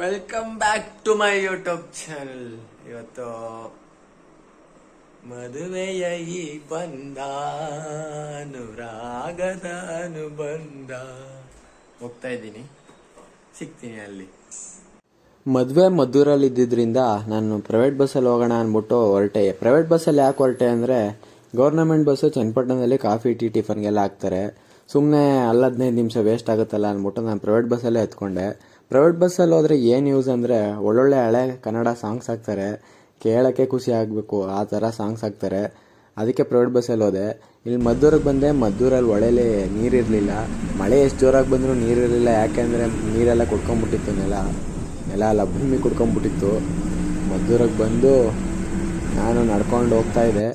Welcome back to my YouTube channel ಇವತ್ತು ಮದುವೆಯ ಈ ಬಂದ, ಅನುರಾಗದ ಬಂದ ಹೋಗ್ತಾ ಇದ್ದೀನಿ. ಸಿಗ್ತೀನಿ ಅಲ್ಲಿ. ಮದುವೆ ಮದ್ದೂರಲ್ಲಿ ಇದ್ದಿದ್ರಿಂದ ನಾನು ಪ್ರೈವೇಟ್ ಬಸ್ಸಲ್ಲಿ ಹೋಗೋಣ ಅಂದ್ಬಿಟ್ಟು ಹೊರಟೆ. ಪ್ರೈವೇಟ್ ಬಸ್ಸಲ್ಲಿ ಯಾಕೆ ಹೊರಟೆ ಅಂದರೆ ಗೌರ್ನಮೆಂಟ್ ಬಸ್ಸು ಚನ್ನಪಟ್ಟಣದಲ್ಲಿ ಕಾಫಿ, ಟೀ, ಟಿಫನ್ಗೆಲ್ಲ ಹಾಕ್ತಾರೆ. ಸುಮ್ಮನೆ ಹದಿನೈದು ನಿಮಿಷ ವೇಸ್ಟ್ ಆಗುತ್ತಲ್ಲ ಅಂದ್ಬಿಟ್ಟು ನಾನು ಪ್ರೈವೇಟ್ ಬಸ್ಸಲ್ಲೇ ಎತ್ಕೊಂಡೆ. ಪ್ರೈವೇಟ್ ಬಸ್ಸಲ್ಲಿ ಹೋದರೆ ಏನು ಯೂಸ್ ಅಂದರೆ ಒಳ್ಳೊಳ್ಳೆ ಹಳೆ ಕನ್ನಡ ಸಾಂಗ್ಸ್ ಹಾಕ್ತಾರೆ. ಕೇಳೋಕ್ಕೆ ಖುಷಿ ಆಗಬೇಕು, ಆ ಥರ ಸಾಂಗ್ಸ್ ಹಾಕ್ತಾರೆ. ಅದಕ್ಕೆ ಪ್ರೈವೇಟ್ ಬಸ್ಸಲ್ಲಿ ಹೋದೆ. ಇಲ್ಲಿ ಮದ್ದೂರಿಗೆ ಬಂದೆ, ಮದ್ದೂರಲ್ಲಿ ಹೊಳೆಲಿ ನೀರಿರಲಿಲ್ಲ ಮಳೆ ಎಷ್ಟು ಜೋರಾಗಿ ಬಂದರೂ ನೀರಿರಲಿಲ್ಲ ಯಾಕೆಂದರೆ ನೀರೆಲ್ಲ ಕುಡ್ಕೊಂಬಿಟ್ಟಿತ್ತು ನೆಲ. ನೆಲ ಅಲ್ಲ, ಭೂಮಿ ಕುಡ್ಕೊಂಬಿಟ್ಟಿತ್ತು. ಮದ್ದೂರಿಗೆ ಬಂದು ನಾನು ನಡ್ಕೊಂಡು ಹೋಗ್ತಾ ಇದ್ದೆ.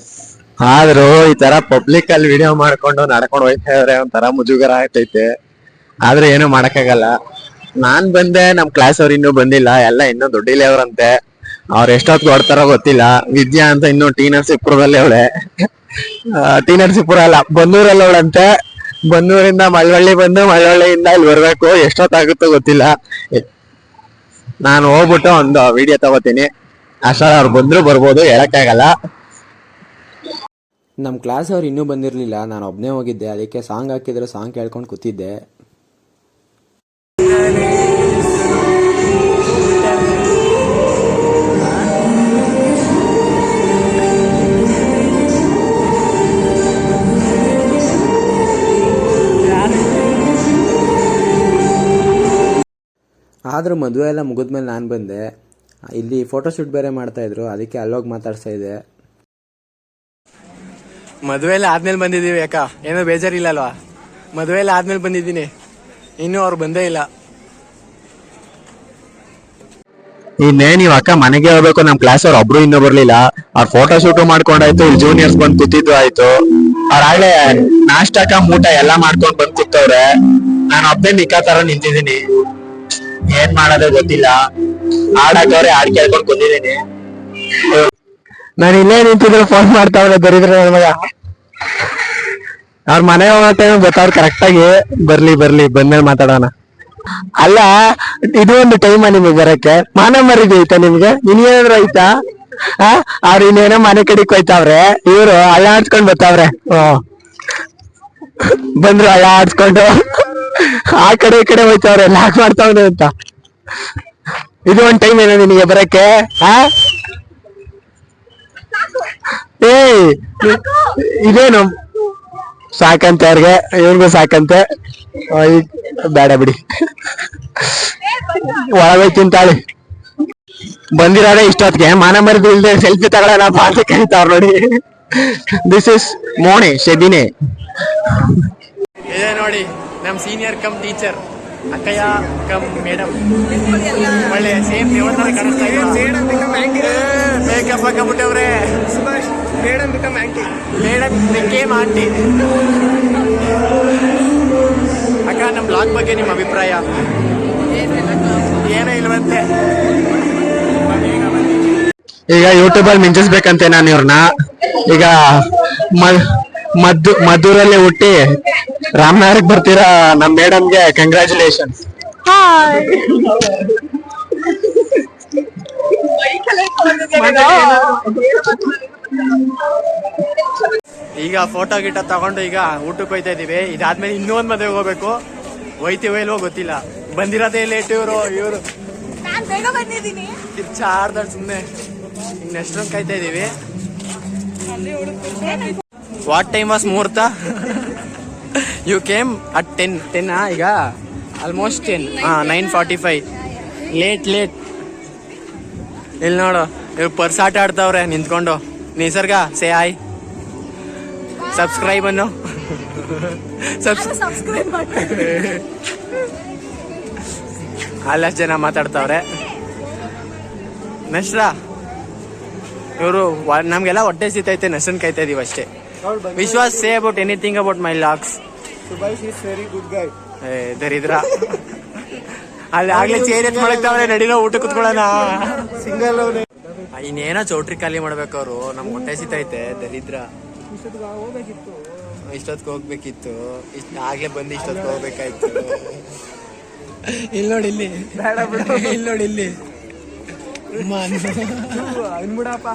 ಆದರೂ ಈ ಥರ ಪಬ್ಲಿಕ್ ಅಲ್ಲಿ ವಿಡಿಯೋ ಮಾಡ್ಕೊಂಡು ನಡ್ಕೊಂಡು ಹೋಗ್ತಾ ಇದ್ರೆ ಒಂಥರ ಮುಜುಗರ ಆಗ್ತೈತೆ. ಆದರೆ ಏನೂ ಮಾಡಕ್ಕಾಗಲ್ಲ. ನಾನ್ ಬಂದೆ, ನಮ್ ಕ್ಲಾಸ್ ಅವ್ರು ಇನ್ನೂ ಬಂದಿಲ್ಲ, ಎಲ್ಲ ಇನ್ನೂ ದೊಡ್ಡಿಲ್ಲ ಅವ್ರಂತೆ. ಅವ್ರ ಎಷ್ಟೊತ್ತು ಕೊಡ್ತಾರೋ ಗೊತ್ತಿಲ್ಲ. ವಿದ್ಯಾ ಅಂತ ಇನ್ನು ಟಿ ನರಸೀಪುರದಲ್ಲಿ ಅವಳೆ. ಟಿ ನರಸೀಪುರ ಅಲ್ಲ, ಬನ್ನೂರಲ್ಲಿ ಅವಳಂತೆ. ಬನ್ನೂರಿಂದ ಮಳವಳ್ಳಿ ಬಂದು, ಮಳವಳ್ಳಿಯಿಂದ ಇಲ್ಲಿ ಬರ್ಬೇಕು. ಎಷ್ಟೊತ್ತಾಗುತ್ತೋ ಗೊತ್ತಿಲ್ಲ. ನಾನು ಹೋಗ್ಬಿಟ್ಟು ಒಂದು ವಿಡಿಯೋ ತಗೋತೀನಿ. ಅಷ್ಟ ಅವ್ರು ಬಂದ್ರು ಬರ್ಬೋದು, ಹೇಳಕ್ಕಾಗಲ್ಲ. ನಮ್ಮ ಕ್ಲಾಸ್ ಅವ್ರು ಇನ್ನೂ ಬಂದಿರಲಿಲ್ಲ. ನಾನು ಒಬ್ಬನೇ ಹೋಗಿದ್ದೆ. ಅದಕ್ಕೆ ಸಾಂಗ್ ಹಾಕಿದ್ರೆ ಸಾಂಗ್ ಕೇಳ್ಕೊಂಡು ಕೂತಿದ್ದೆ. ಆದರೂ ಮದುವೆ ಎಲ್ಲ ಮುಗಿದ್ಮೇಲೆ ನಾನು ಬಂದೆ. ಇಲ್ಲಿ ಫೋಟೋಶೂಟ್ ಬೇರೆ ಮಾಡ್ತಾಯಿದ್ರು ಅದಕ್ಕೆ ಅಲ್ಲೋಗಿ ಮಾತಾಡ್ತಾ ಇದ್ದೆ. ಮದುವೆ ಎಲ್ಲ ಆದ್ಮೇಲೆ ಬಂದಿದ್ದೀವಿ ಅಕ್ಕ. ಏನೋ ಬೇಜಾರಿಲ್ಲ ಅಲ್ವಾ ಮದುವೆ ಎಲ್ಲ ಆದ್ಮೇಲೆ ಬಂದಿದ್ದೀನಿ. ಇನ್ನೂ ಅವ್ರು ಬಂದೇ ಇಲ್ಲ. ಇನ್ನೇ ನೀವ್ ಅಕ್ಕ ಮನೆಗೆ ಹೋಗ್ಬೇಕು ನಮ್ ಕ್ಲಾಸ್ ಅವ್ರು ಒಬ್ರು ಇನ್ನೂ ಬರ್ಲಿಲ್ಲ. ಅವ್ರ ಫೋಟೋ ಶೂಟ್ ಮಾಡ್ಕೊಂಡಾಯ್ತು ಇಲ್ಲಿ ಜೂನಿಯರ್ಸ್ ಬಂದ್ ಕೂತಿದ್ದು ಆಯ್ತು. ಅವ್ರ ಆಗ್ಲೇ ನಾಷ್ಟಕ ಮೂಟ ಎಲ್ಲಾ ಮಾಡ್ಕೊಂಡ್ ಬಂದ್ ಕೂತವ್ರೆ. ನಾನು ಒಬ್ಬನೇ ನಿಕ್ಕ ತರ ನಿಂತಿದ್ದೀನಿ. ಏನ್ ಮಾಡೋದು ಗೊತ್ತಿಲ್ಲ. ಆಡಕ್ಕವ್ರೆ ಹಾಡ್ ಕೇಳ್ಕೊಂಡ್ ಬಂದಿದೀನಿ ನಾನು ಇಲ್ಲೇ ನಿಂತಿದ್ರೆ ಫೋನ್ ಮಾಡ್ತಾವ್ರೆ ದರಿದ್ರ ನನ್ ಮಗ. ಅವ್ರ ಮನೆ ಹೋಗೋ ಟೈಮ್ ಗೊತ್ತವ್ರ ಕರೆಕ್ಟ್ ಆಗಿ ಬರ್ಲಿ ಬರ್ಲಿ, ಬಂದ್ಮೇಲೆ ಮಾತಾಡೋಣ. ಅಲ್ಲ, ಇದು ಒಂದು ಟೈಮ ನಿಮಗೆ ಬರಕ್ಕೆ? ಮಾನ ಮರಿದಿ ಐತಾ ನಿಮ್ಗೆ? ಇನ್ನೇನಾದ್ರು ಐತಾ? ಅವ್ರ ಇನ್ನೇನೋ ಮನೆ ಕಡೆಗೆ ಹೋಯ್ತಾವ್ರೆ. ಇವ್ರು ಅಳ್ಳ ಆಡ್ಸ್ಕೊಂಡ್ ಬರ್ತಾವ್ರೆ. ಹ್ಮ್ ಬಂದ್ರು ಅಳ್ಳ ಆಡ್ಸ್ಕೊಂಡು ಆ ಕಡೆ ಈ ಕಡೆ ಹೋಯ್ತಾವ್ರೆ ಲಾಕ್ ಮಾಡ್ತಾವ್ನೆ ಅಂತ. ಇದು ಒಂದ್ ಟೈಮ್ ಏನೋ ನಿನಗೆ ಬರಕ್ಕೆ ಏಯ್, ಇದೇನು? ಸಾಕಂತೆ ಅವ್ರಿಗೆ, ಇವ್ರಿಗೂ ಸಾಕಂತೆ. ಬೇಡ ಬಿಡಿ. ಒಳಗೈ ತಿಂತಾಳೆ. ಬಂದಿರೋದೇ ಇಷ್ಟೊತ್ತಿಗೆ, ಮಾನ ಮರದ ಇಲ್ದೆ ಸೆಲ್ಫಿ ತಗೊಳ್ಳೋಣ ಅಂತ ಕರೀತಾವ್ರ ನೋಡಿ. ದಿಸ್ ಇಸ್ ಮೋಣೆ, ಶಬಿನೇ. ಇದೆ ನೋಡಿ. ನಮ್ ಸೀನಿಯರ್ ಕಮ್ ಟೀಚರ್ ಅಕ್ಕಯ್ಯ ಕಮ್ ಮೇಡಮ್ ಒಳ್ಳೆ ಸೇಮ್ ದೇವರ ಕಾಣಿಸ್ತಾ makeup ಹಾಕಬಿಟ್ಟವ್ರೆ madam become aunty madam became aunty ಅಕ್ಕ ನಮ್ಮ ಬ್ಲಾಗ್ ಬಗ್ಗೆ ನಿಮ್ಮ ಅಭಿಪ್ರಾಯ? ಏನೂ ಇಲ್ವಂತೆ. ಈಗ ಯೂಟ್ಯೂಬ್ ಅಲ್ಲಿ ಮಿಂಚಿಸ್ಬೇಕಂತೆ ನಾನು ಇವ್ರನ್ನ ಈಗ ಮ- ಮದ್ದು ಮದ್ದೂರಲ್ಲೇ ಹುಟ್ಟಿ ರಾಮನಗರಕ್ಕೆ ಬರ್ತೀರಾ? ನಮ್ ಮೇಡಮ್ಗೆ ಕಂಗ್ರ್ಯಾಚುಲೇಷನ್ ಈಗ ಫೋಟೋ ಗಿಟ ತಗೊಂಡು ಈಗ ಊಟಕ್ಕೆ ಹೋಯ್ತಾ ಇದೀವಿ. ಇದಾದ್ಮೇಲೆ ಇನ್ನೂ ಒಂದ್ ಮದುವೆಗೆ ಹೋಗ್ಬೇಕು. ಹೋಯ್ತೀವೋ ಇಲ್ವೋ ಗೊತ್ತಿಲ್ಲ. ಬಂದಿರೋದೇ ಲೇಟ್ ಇವರು ಇವರು. ಚಾರ್ದಾಡ್ ಸುಮ್ನೆ ಎಷ್ಟೊಂದು ಕಾಯ್ತಾ ಇದೀವಿ. ವಾಟ್ ಟೈಮ್ ವಾಸ್ ಮುಹೂರ್ತ? You came at ten ten ಈಗ ಆಲ್ಮೋಸ್ಟ್ ಟೆನ್ ಹಾಂ nine forty five late late ಇಲ್ಲಿ ನೋಡು ಇವ್ರು ಪರ್ಸ್ ಆಟ ಆಡ್ತಾವ್ರೆ ನಿಂತ್ಕೊಂಡು. ನಿಸರ್ಗ ಸೇ ಆಯ್ ಸಬ್ಸ್ಕ್ರೈಬ್ ಅನ್ನು. ಅಲ್ಲಷ್ಟು ಜನ ಮಾತಾಡ್ತಾವ್ರೆ. ನಶ್ರಾ ಇವರು ನಮಗೆಲ್ಲ ಹೊಟ್ಟೆ ಸಿತೈತೆ ನೆಸನ್ ಕಾಯ್ತಾ ಇದೀವಿ ಅಷ್ಟೇ. Vishwas say about anything about my locks ಏ ದರಿದ್ರ ಅಲ್ಲಿ ಆಗ್ಲೇ ಚೇರ್ ಎತ್ ಮಾಡಕ್ತಾವ್ರೆ ನಡಿನೋ ಊಟ ಕುತ್ಕೊಳ್ಳೋಣ. ಇನ್ನೇನೋ ಚೌಟ್ರಿ ಖಾಲಿ ಮಾಡ್ಬೇಕು ಅವರು. ನಮ್ಗೆ ಹೊಟ್ಟೆ ಸಿತೈತೆ ದರಿದ್ರ. ಇಷ್ಟೊತ್ತಿಗೆ ಹೋಗ್ಬೇಕಿತ್ತು. ಇಷ್ಟ ಆಗ್ಲೇ ಬಂದು ಇಷ್ಟೊತ್ತಿಗೆ ಹೋಗ್ಬೇಕಾಯ್ತು. ಇಲ್ಲಿ. ನೋಡಿ ಇಲ್ಲಿ. ಇಲ್ಲಿ ನೋಡಿ ಇಲ್ಲಿ ಅನ್ಬಿಡಪ್ಪ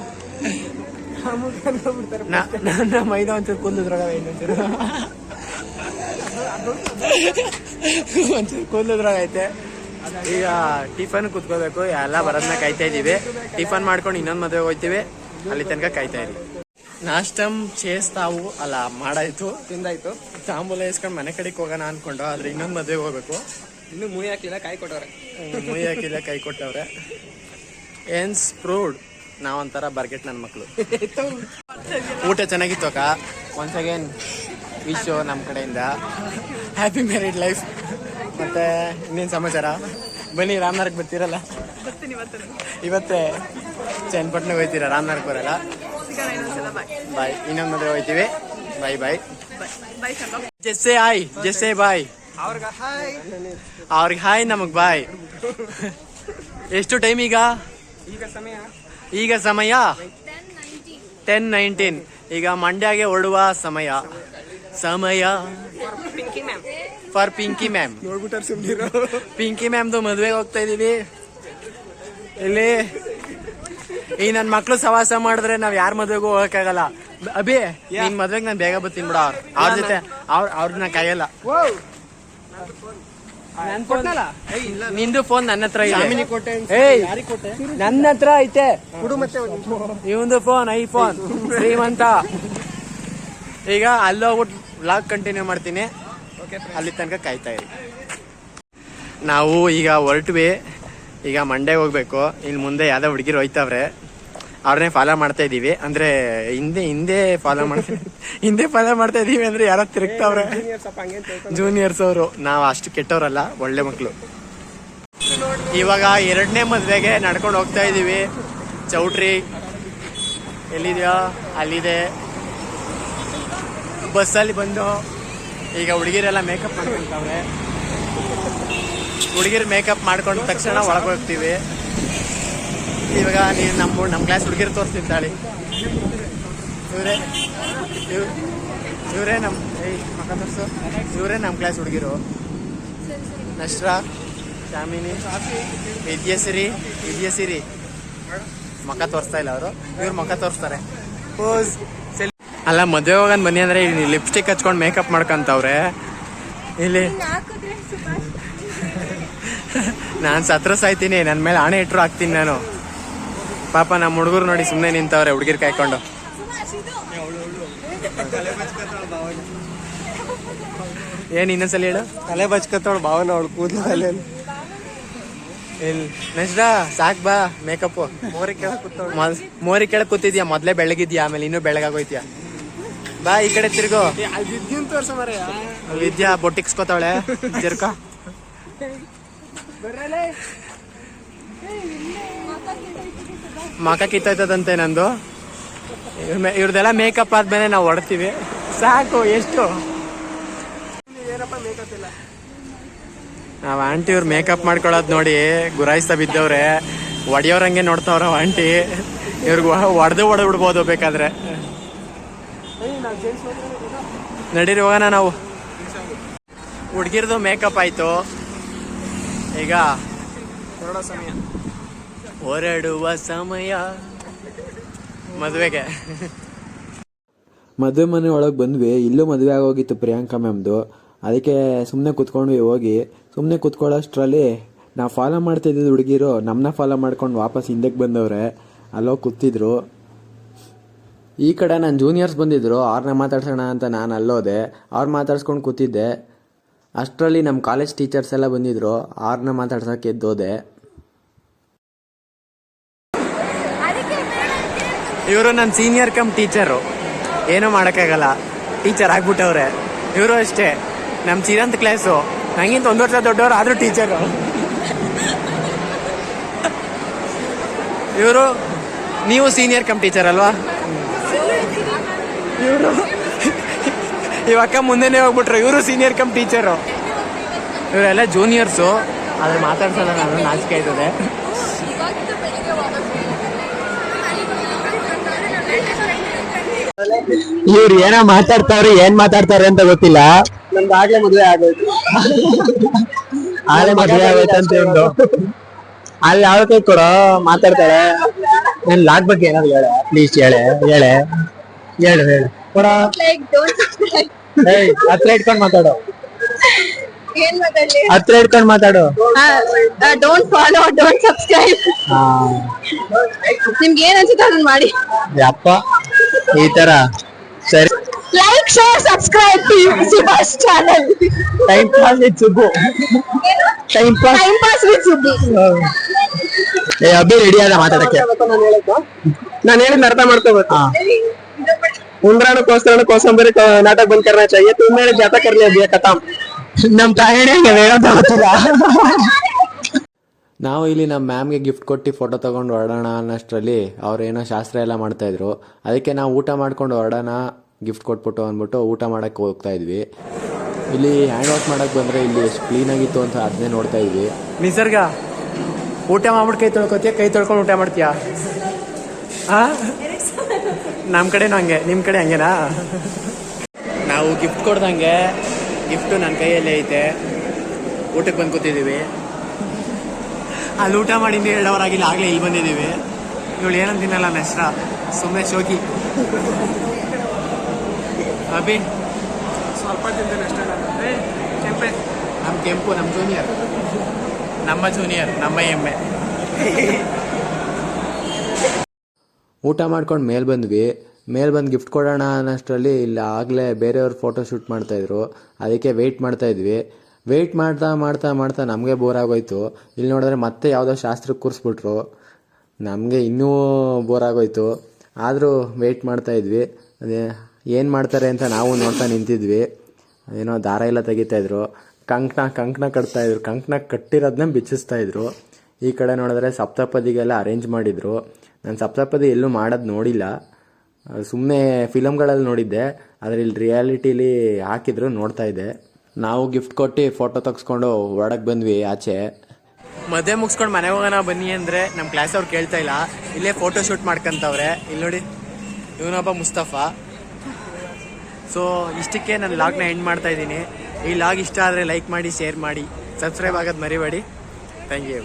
ನನ್ನ ಮೈದಾ ಒಂಚೂರು ಕೂದಲುದ್ರಾಗ ಇನ್ನೊಂಚೂರು ಒಂಚೂರು ಕೂದಲುದ್ರಾಗ ಐತೆ ಈಗ ಟಿಫನ್ ಕುತ್ಕೋಬೇಕು ಎಲ್ಲ ಬರೋದನ್ನ ಕಾಯ್ತಾ ಇದೀವಿ ಟಿಫನ್ ಮಾಡ್ಕೊಂಡು ಇನ್ನೊಂದು ಮದುವೆ ಹೋಗ್ತೀವಿ. ಅಲ್ಲಿ ತನಕ ಕಾಯ್ತಾ ಇದೀವಿ ನಾಷ್ಟಮ್ ಚೇಸ್ತಾವು ಅಲ್ಲ ಮಾಡಾಯ್ತು. ತಿಂದಾಯ್ತು. ತಾಂಬೂಲ ಇಸ್ಕೊಂಡು ಮನೆ ಕಡೆಗೆ ಹೋಗೋಣ ಅನ್ಕೊಂಡು ಆದ್ರೆ ಇನ್ನೊಂದು ಮದುವೆ ಹೋಗ್ಬೇಕು. ಇನ್ನು ಮುಯಿ ಹಾಕಿಲ್ಲ ಕಾಯಿ ಕೊಟ್ಟವ್ರೆ. ಮುಯ್ ಹಾಕಿಲ್ಲ ಕೈ ಕೊಟ್ಟವ್ರೆ. ಏನ್ಸ್ ಪ್ರೂವ್ಡ್ ನಾವೊಂಥರ ಬರ್ಗೆಟ್ ನನ್ನ ಮಕ್ಕಳು ಊಟ ಚೆನ್ನಾಗಿತ್ತು ಅಕ್ಕ ಒನ್ಸ್ ಅಗೇನ್ ವಿಶ್ ನಮ್ಮ ಕಡೆಯಿಂದ. ಹ್ಯಾಪಿ ಮ್ಯಾರಿಡ್ ಲೈಫ್ ಮತ್ತೆ ಇನ್ನೇನು ಸಮಾಚಾರ? ಬನ್ನಿ ರಾಮನಗರಕ್ಕೆ ಬರ್ತೀರಲ್ಲ? ಇವತ್ತೇ ಚನ್ನಪಟ್ಟಣಕ್ಕೆ ಹೋಯ್ತೀರ ರಾಮನಗರಕ್ಕೆ ಬರಲ್ಲ? ಬಾಯ್ ಇನ್ನೊಂದು ಮದುವೆ ಹೋಯ್ತೀವಿ ಬಾಯ್ ಬಾಯ್ ಜೆಸ್ಸೆ ಆಯ್ ಜೆಸ್ಸೆ ಬಾಯ್ ಅವ್ರಿಗೆ ಹಾಯ್ ನಮಗ್ ಬಾಯ್ ಎಷ್ಟು ಟೈಮ್ ಈಗ? ಈಗ ಸಮಯ? ಈಗ ಸಮಯ? ಟೆನ್ ನೈನ್ಟೀನ್ ಈಗ ಮಂಡ್ಯಗೆ ಹೊರಡುವ ಸಮಯ. ಸಮಯ. ಫಾರ್ ಪಿಂಕಿ ಮ್ಯಾಮ್ ನೋಡ್ಬಿಟ್ಟಾರ ಪಿಂಕಿ ಮ್ಯಾಮ್ದು ಮದ್ವೆಗೆ ಹೋಗ್ತಾ ಇದೀವಿ. ಇಲ್ಲಿ ಈ ನನ್ ಮಕ್ಳು ಸವಾಸ ಮಾಡಿದ್ರೆ ನಾವ್ ಯಾರ ಮದ್ವೆಗೂ ಹೋಗಕ್ಕಾಗಲ್ಲ. ಅಭಿ ನಿನ್ ಮದ್ವೆಗೆ ನಾನು ಬೇಗ ಬರ್ತೀನಿ ಬಿಡ ಅವ್ರ. ಅವ್ರ ಜೊತೆ ಅವ್ರ ಅವ್ರನ್ನ ಕಾಯಲ್ಲ. ನಿಂದು ಫೋನ್ ನನ್ನ ಹತ್ರ ಇದೆ. ಕೊಟ್ಟೆ ಏಯ್ ನನ್ನ ಹತ್ರ ಐತೆ. ಇವಂದು ಫೋನ್ ಐಫೋನ್. ಶ್ರೀಮಂತ. ಈಗ ಅಲ್ಲೋಗ್ಬಿಟ್ಟು ಬ್ಲಾಗ್ ಕಂಟಿನ್ಯೂ ಮಾಡ್ತೀನಿ. ಅಲ್ಲಿ ತನಕ ಕಾಯ್ತಾ ಇರಿ. ನಾವು ಈಗ ಹೊರಟ್ವಿ. ಈಗ ಮಂಡ್ಯ ಹೋಗ್ಬೇಕು. ಇಲ್ಲಿ ಮುಂದೆ ಯಾವ್ದೋ ಹುಡುಗಿರು ಹೋಯ್ತವ್ರೆ ಅವ್ರನ್ನೇ ಫಾಲೋ ಮಾಡ್ತಾ ಇದೀವಿ. ಅಂದ್ರೆ ಹಿಂದೆ ಹಿಂದೆ ಫಾಲೋ ಮಾಡ್ತಾ ಹಿಂದೆ ಫಾಲೋ ಮಾಡ್ತಾ ಇದೀವಿ ಅಂದ್ರೆ ಯಾರೋ ತಿರುಗ್ತಾವ್ರೆ ಜೂನಿಯರ್ಸ್ ಅವರು. ನಾವು ಅಷ್ಟು ಕೆಟ್ಟವರಲ್ಲ ಒಳ್ಳೆ ಮಕ್ಕಳು ಇವಾಗ ಎರಡನೇ ಮದ್ವೆಗೆ ನಡ್ಕೊಂಡು ಹೋಗ್ತಾ ಇದೀವಿ. ಚೌಟ್ರಿ. ಎಲ್ಲಿದ್ಯಾ? ಅಲ್ಲಿದೆ. ಬಸ್ಸಲ್ಲಿ ಬಂದು ಈಗ ಹುಡುಗಿರೆಲ್ಲ ಮೇಕಪ್ ಮಾಡ್ಕೊಂತಾವ್ರೆ. ಹುಡುಗಿರ್ ಮೇಕಪ್ ಮಾಡ್ಕೊಂಡ ತಕ್ಷಣ ಒಳಗೆ ಹೋಗ್ತೀವಿ ಇವಾಗ ನೀನು ನಮ್ಮ ನಮ್ಮ ಕ್ಲಾಸ್ ಹುಡುಗಿರು ತೋರಿಸ್ತಿದ್ದಾಳೆ ಇವ್ರೇ ಇವರೇ ನಮ್ಮ ಮಕ್ಕ ತೋರಿಸು. ಇವರೇ ನಮ್ಮ ಕ್ಲಾಸ್ ಹುಡುಗಿರು. ನಶ್ರಾ, ಶಾಮಿನಿ ವಿದ್ಯಾಸಿರಿ ವಿದ್ಯಾಸಿರಿ ಮಕ್ಕ ತೋರಿಸ್ತಾ ಇಲ್ಲ ಅವರು. ಇವ್ರು ಮಕ್ಕ ತೋರಿಸ್ತಾರೆ. ಪೋಸ್. ಅಲ್ಲ ಮದುವೆ ಹೋಗನ್ ಬನ್ನಿ ಅಂದ್ರೆ ಇಲ್ಲಿ ಲಿಪ್ಸ್ಟಿಕ್ ಹಚ್ಕೊಂಡು ಮೇಕಪ್ ಮಾಡ್ಕೊಂತವ್ರೆ. ಇಲ್ಲಿ. ನಾನ್ ಸುಭಾಷ್. ನಾನು ಸತ್ರ ಸಾಯ್ತೀನಿ ನನ್ನ ಮೇಲೆ ಆಣೆ ಇಟ್ರು ಹಾಕ್ತೀನಿ ನಾನು. ಪಾಪ ನಮ್ಮ ಹುಡುಗರು ನೋಡಿ ಸುಮ್ಮನೆ ನಿಂತವ್ರೆ ಹುಡುಗಿರ್ ಕಾಯ್ಕೊಂಡು. ಏನು ಇನ್ನೊಂದ್ಸಲ ಹೇಳು? ತಲೆ ಬಚ್ಕತ್ತವಳು ಭಾವನ ಅವಳು ಕೂದಲು ತಲೆ ಇಲ್ಲಿ ನಜ್ರಾ ಸಾಕ್ ಬಾ ಮೇಕಪ್ ಮೋರಿ ಕೆಳಗೆ ಕೂತ ಮೋರಿ ಕೆಳಗ್ ಕೂತಿದ್ಯಾ ಮೊದ್ಲೇ ಬೆಳಗಿದ್ಯಾ ಆಮೇಲೆ ಇನ್ನೂ ಬೆಳಗಾಗೋಯ್ತ್ಯಾ ಬಾ ಈ ಕಡೆ ತಿರ್ಗೋ. ತೋರ್ಸ ಮರ ವಿದ್ಯಾ ಬೊಟ್ಟಿಕ್ಸ್ಕೊತಾವಳೆ ತಿರ್ಕ ಮಕ ಕಿತ್ತೋಯ್ತದಂತೆ ನಂದು. ಇವ್ರದೆಲ್ಲ ಮೇಕಪ್ ಆದ್ಮೇಲೆ ನಾವು ಹೊಡ್ತೀವಿ. ಸಾಕು ಎಷ್ಟು? ನಾವ್ ಆಂಟಿ ಇವ್ರು ಮೇಕಪ್ ಮಾಡ್ಕೊಳ್ಳೋದ್ ನೋಡಿ ಗುರಾಯಿಸ್ತಾ ಬಿದ್ದವ್ರೆ. ಒಡೆಯೋರಂಗೆ ನೋಡ್ತಾವ್ರ ಆಂಟಿ. ಇವ್ರಿಗೆ ಒಡೆದು ಹೊಡೆದು ಬಿಡ್ಬೋದು ಬೇಕಾದ್ರೆ. ನಡೀರಿ ಹೋಗೋಣ ನಾವು. ಹುಡ್ಗಿರ್ದು ಮೇಕಪ್ ಆಯ್ತು. ಈಗ ಸಮಯ ಹೊರಡುವ ಸಮಯ. ಮದುವೆಗೆ. ಮದುವೆ ಮನೆ ಒಳಗೆ ಬಂದ್ವಿ. ಇಲ್ಲೂ ಮದುವೆ ಆಗೋಗಿತ್ತು ಪ್ರಿಯಾಂಕಾ ಮ್ಯಾಮ್ದು. ಅದಕ್ಕೆ ಸುಮ್ಮನೆ ಕುತ್ಕೊಂಡ್ವಿ ಹೋಗಿ ಸುಮ್ಮನೆ ಕೂತ್ಕೊಳ್ಳೋಷ್ಟರಲ್ಲಿ ನಾವು ಫಾಲೋ ಮಾಡ್ತಾ ಇದ್ದಿದ್ದು ಹುಡುಗಿರು ನಮ್ಮನ್ನ ಫಾಲೋ ಮಾಡ್ಕೊಂಡು ವಾಪಸ್ ಹಿಂದಕ್ಕೆ ಬಂದವ್ರೆ. ಅಲ್ಲೋಗಿ ಕೂತಿದ್ರು. ಈ ಕಡೆ ನನ್ನ ಜೂನಿಯರ್ಸ್ ಬಂದಿದ್ರು ಅವ್ರನ್ನ ಮಾತಾಡ್ಸೋಣ ಅಂತ ನಾನು ಅಲ್ಲೋದೆ, ಅವ್ರು ಮಾತಾಡ್ಸ್ಕೊಂಡು ಕೂತಿದ್ದೆ. ಅಷ್ಟರಲ್ಲಿ ನಮ್ಮ ಕಾಲೇಜ್ ಟೀಚರ್ಸ್ ಎಲ್ಲ ಬಂದಿದ್ರು ಅವ್ರನ್ನ ಮಾತಾಡ್ಸೋಕೆ ಎದ್ದೋದೆ. ಇವರು ನನ್ನ ಸೀನಿಯರ್ ಕಮ್ ಟೀಚರು ಏನೂ ಮಾಡೋಕ್ಕಾಗಲ್ಲ. ಟೀಚರ್ ಆಗ್ಬಿಟ್ಟವ್ರೆ. ಇವರು ಅಷ್ಟೇ. ನಮ್ಮ ಚಿರಂತ್ ಕ್ಲಾಸು ನಂಗಿಂತ ಒಂದು ವರ್ಷ ದೊಡ್ಡವರು, ಆದರೂ ಟೀಚರು ಇವರು, ನೀವು ಸೀನಿಯರ್ ಕಮ್ ಟೀಚರ್ ಅಲ್ವಾ? ಇವರು ಇವಕ್ಕ ಮುಂದೆನೇ ಹೋಗ್ಬಿಟ್ರು. ಇವರು ಸೀನಿಯರ್ ಕಮ್ ಟೀಚರು ಇವರೆಲ್ಲ ಜೂನಿಯರ್ಸು ಆದ್ರೆ ಮಾತಾಡ್ಸಲ್ಲ ನಾನು ನಾಚಿಕೆ ಆಯ್ತದೆ. ಇವ್ರು ಏನೋ ಮಾತಾಡ್ತಾವ್ರಿ ಏನ್ ಮಾತಾಡ್ತಾರೆ ಅಂತ ಗೊತ್ತಿಲ್ಲ. ನಮ್ದು ಆಗ್ಲೇ ಮದ್ವೆ ಆಗೋಯ್ತು. ಆಗ್ಲೇ ಮದ್ವೆ ಆಗೋಯ್ತಂತ ಒಂದು ಅಲ್ಲಿ ಯಾವ ಕೈ ಕೊಡೋ ಮಾತಾಡ್ತಾರೆ ನನ್ ಲಾಗ್ ಬಗ್ಗೆ ಏನಾದ್ರು ಹೇಳ. ಪ್ಲೀಸ್ ಹೇಳೆ ಹೇಳೆ. ಹೇಳು ಹೇಳು. ಕೊಡ. ಲೈಕ್ ಡೋಂಟ್ ಸಬ್ಸ್ಕ್ರೈಬ್ ಏಯ್, ಹತ್ರ ಇಟ್ಕೊಂಡ್ ಮಾತಾಡು. ಏನ್ ಮಾತಾಡ್ಲಿ? ಹತ್ರ ಇಟ್ಕೊಂಡ್ ಮಾತಾಡು. ಡೋಂಟ್ ಫಾಲೋ ಡೋಂಟ್ ಸಬ್ಸ್ಕ್ರೈಬ್ ನಿಮ್ಗೆ ಏನ್ ಅನ್ಸುತ್ತೆ ಅದನ್ನ ಮಾಡಿ. ಯಪ್ಪ ಈ ತರ. ಸರಿ. Like share subscribe to Subhash channel time pass with Subbu time pass time pass with Subbu ಏ ಅಬ್ಬಿ ರೆಡಿ ಆದ ಮಾತಾಡಕ್ಕೆ. ನಾನು ಹೇಳಿದ್ ಅರ್ಥ ಮಾಡ್ಕೋಬೇಕು ಹಾ ಉಂದ್ರಾಣಕ್ಕೋಸ್ಕರ ಕೋಸಂಬರಿ ಕ- ನಾಟಕ ಬಂದ್ ಕರ್ನಾ चाहिए तुम मेरे जाता कर लिया भैया खत्म ನಮ್ ತಾಯಿನೇ ಹೇಳೋದು ಗೊತ್ತಿಲ್ಲ ನಾವು ಇಲ್ಲಿ ನಮ್ಮ ಮ್ಯಾಮ್ಗೆ ಗಿಫ್ಟ್ ಕೊಟ್ಟು ಫೋಟೋ ತೊಗೊಂಡು ಹೊರಡೋಣ ಅನ್ನೋಷ್ಟರಲ್ಲಿ ಅವ್ರು ಏನೋ ಶಾಸ್ತ್ರ ಎಲ್ಲ ಮಾಡ್ತಾಯಿದ್ರು ಅದಕ್ಕೆ ನಾವು ಊಟ ಮಾಡ್ಕೊಂಡು ಹೊರಡೋಣ ಗಿಫ್ಟ್ ಕೊಟ್ಬಿಟ್ಟು ಅಂದ್ಬಿಟ್ಟು ಊಟ ಮಾಡೋಕ್ಕೆ ಹೋಗ್ತಾ ಇದ್ವಿ ಇಲ್ಲಿ ಹ್ಯಾಂಡ್ ವಾಶ್ ಮಾಡೋಕ್ಕೆ ಬಂದರೆ ಇಲ್ಲಿ ಎಷ್ಟು ಕ್ಲೀನಾಗಿತ್ತು ಅಂತ ಅದನ್ನೇ ನೋಡ್ತಾ ಇದ್ವಿ ನಿಸರ್ಗ ಊಟ ಮಾಡ್ಬಿಟ್ಟು ಕೈ ತೊಳ್ಕೊತೀಯ ಕೈ ತೊಳ್ಕೊಂಡು ಊಟ ಮಾಡ್ತೀಯಾ ಆ ನಮ್ಮ ಕಡೆನೂ ಹಂಗೆ ನಿಮ್ಮ ಕಡೆ ಹಂಗೆನಾ? ನಾವು ಗಿಫ್ಟ್ ಕೊಡ್ದಂಗೆ ಗಿಫ್ಟು ನನ್ನ ಕೈಯಲ್ಲೇ ಐತೆ. ಊಟಕ್ಕೆ ಬಂದು ಕೂತಿದ್ದೀವಿ ಅಲ್ಲಿ ಊಟ ಮಾಡಿದ್ದು ಎರಡು ಅವರ್ ಆಗಿಲ್ಲ ಆಗಲೇ ಇಲ್ಲಿ ಬಂದಿದ್ದೀವಿ. ಇವಳು ಏನಂತ ತಿನ್ನಲ್ಲ ನೆಸ್ರ ಸುಮ್ಮನೆ ಶೋಕಿ. ಅಭಿ ಸ್ವಲ್ಪ ತಿಂತೇನೆ ಅಷ್ಟೇ ಕೆಂಪೆ. ನಮ್ಮ ಕೆಂಪು ನಮ್ಮ ಜೂನಿಯರ್ ನಮ್ಮ ಜೂನಿಯರ್ ನಮ್ಮ ಎಮ್ಮೆ. ಊಟ ಮಾಡ್ಕೊಂಡು ಮೇಲೆ ಬಂದ್ವಿ. ಮೇಲೆ ಬಂದು ಗಿಫ್ಟ್ ಕೊಡೋಣ ಅನ್ನೋಷ್ಟರಲ್ಲಿ ಇಲ್ಲ, ಆಗಲೇ ಬೇರೆಯವ್ರ ಫೋಟೋ ಶೂಟ್ ಮಾಡ್ತಾಯಿದ್ರು ಅದಕ್ಕೆ ವೆಯ್ಟ್ ಮಾಡ್ತಾ ಇದ್ವಿ. ವೆಯ್ಟ್ ಮಾಡ್ತಾ ಮಾಡ್ತಾ ಮಾಡ್ತಾ ನಮಗೆ ಬೋರ್ ಆಗೋಯ್ತು. ಇಲ್ಲಿ ನೋಡಿದ್ರೆ ಮತ್ತೆ ಯಾವುದೋ ಶಾಸ್ತ್ರಕ್ಕೆ ಕೂರಿಸ್ಬಿಟ್ರು. ನಮಗೆ ಇನ್ನೂ ಬೋರ್ ಆಗೋಯ್ತು. ಆದರೂ ವೆಯ್ಟ್ ಮಾಡ್ತಾ ಇದ್ವಿ. ಅದೇ, ಏನು ಮಾಡ್ತಾರೆ ಅಂತ ನಾವು ನೋಡ್ತಾ ನಿಂತಿದ್ವಿ. ಏನೋ ದಾರ ಎಲ್ಲ ತೆಗಿತಾಯಿದ್ರು ಕಂಕಣ ಕಂಕಣ ಕಟ್ತಾಯಿದ್ರು ಕಂಕಣ ಕಟ್ಟಿರೋದನ್ನ ಬಿಚ್ಚಿಸ್ತಾ ಇದ್ರು. ಈ ಕಡೆ ನೋಡಿದ್ರೆ ಸಪ್ತಪದಿಗೆಲ್ಲ ಅರೇಂಜ್ ಮಾಡಿದ್ರು. ನಾನು ಸಪ್ತಪದಿ ಎಲ್ಲೂ ಮಾಡೋದು ನೋಡಿಲ್ಲ. ಸುಮ್ಮನೆ ಫಿಲಮ್ಗಳಲ್ಲಿ ನೋಡಿದ್ದೆ. ಆದರೆ ಇಲ್ಲಿ ರಿಯಾಲಿಟಿಲಿ ಹಾಕಿದ್ರು, ನೋಡ್ತಾ ಇದ್ದೆ. ನಾವು ಗಿಫ್ಟ್ ಕೊಟ್ಟು ಫೋಟೋ ತೆಗೆಸ್ಕೊಂಡು ಹೊರಡಕ್ಕೆ ಬಂದ್ವಿ ಆಚೆ. ಮದುವೆ ಮುಗಿಸ್ಕೊಂಡು ಮನೆ ಹೋಗೋಣ ಬನ್ನಿ ಅಂದರೆ ನಮ್ಮ ಕ್ಲಾಸ್ ಅವ್ರು ಕೇಳ್ತಾ ಇಲ್ಲ. ಇಲ್ಲೇ ಫೋಟೋ ಶೂಟ್ ಮಾಡ್ಕೊಂತವ್ರೆ. ಇಲ್ಲಿ ನೋಡಿ, ಇವನೊಬ್ಬ ಮುಸ್ತಫಾ. ಸೊ ಇಷ್ಟಕ್ಕೆ ನಾನು ಲಾಗ್ನ ಎಂಡ್ ಮಾಡ್ತಾ ಇದ್ದೀನಿ. ಈ ಲಾಗ್ ಇಷ್ಟ ಆದರೆ ಲೈಕ್ ಮಾಡಿ ಶೇರ್ ಮಾಡಿ ಸಬ್ಸ್ಕ್ರೈಬ್ ಆಗೋದು ಮರಿಬೇಡಿ. Thank you